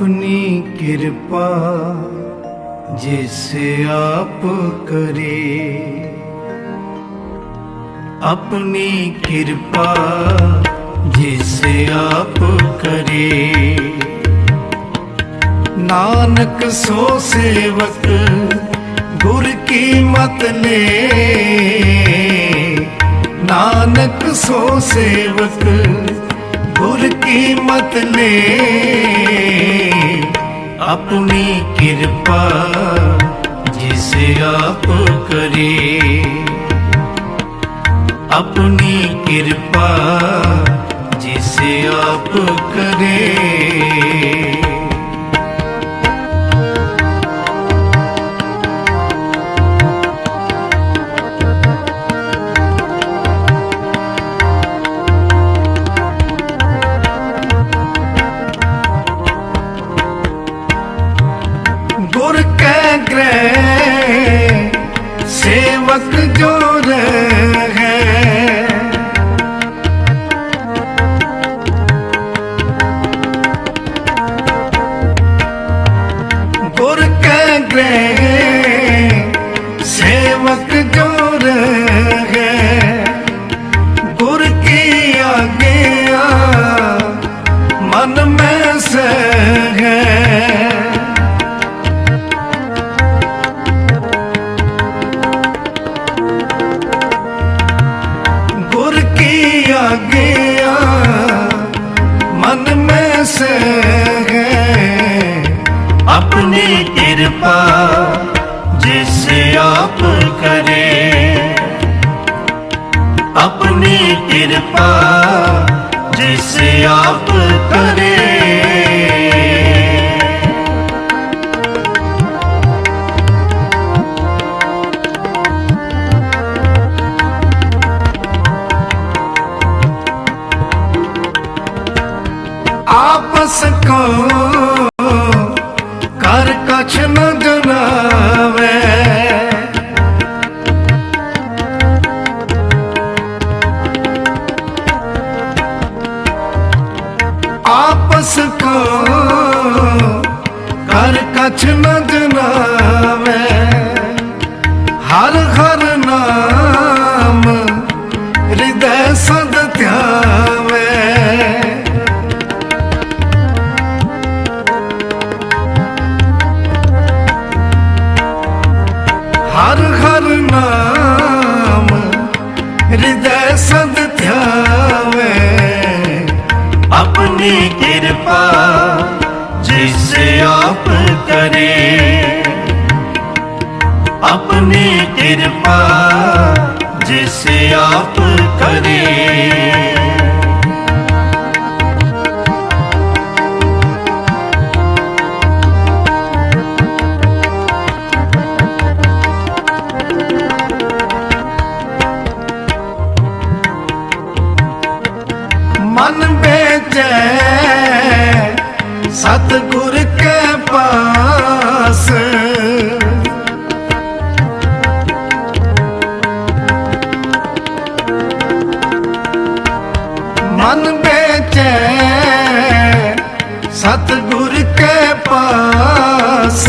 अपनी कृपा जिसे आप करे अपनी कृपा जिसे आप करे नानक सो सेवक गुर की मत ले नानक सो सेवक ਗੁਰ ਕੀਮਤ ਨੇ। ਆਪਣੀ ਕਿਰਪਾ ਜਿਸ ਆਪ ਕਰੇ। ਆਪਣੀ ਕਿਰਪਾ ਜਿਸ ਆਪ ਕਰੇ। ग्रह सेवक जो है गुर के ग्रह सेवक जो ਕਿਰਪਾ ਜਿਸ ਆਪ ਕਰੇ ਆਪਣੀ ਕਿਰਪਾ ਜਿਸ ਆਪ ਕਰੇ ਆਪਸ ਕੋ ਕਛ ਨ ਦਰਾਵੇ ਆਪਸ ਕੋ ਕਰ ਕਛ ਨ ਹਿਰਦੈ ਸੰਤ ਧਿਆਵੇ। ਆਪਣੀ ਕਿਰਪਾ ਜਿਸ ਆਪ ਕਰੇ। ਆਪਣੀ ਕਿਰਪਾ ਜਿਸ ਆਪ ਕਰੇ। ਮਨ ਬੇਚੈ ਸਤਗੁਰ ਕੇ ਪਾਸ। ਮਨ ਬੇਚੈ ਸਤਗੁਰ ਕੇ ਪਾਸ।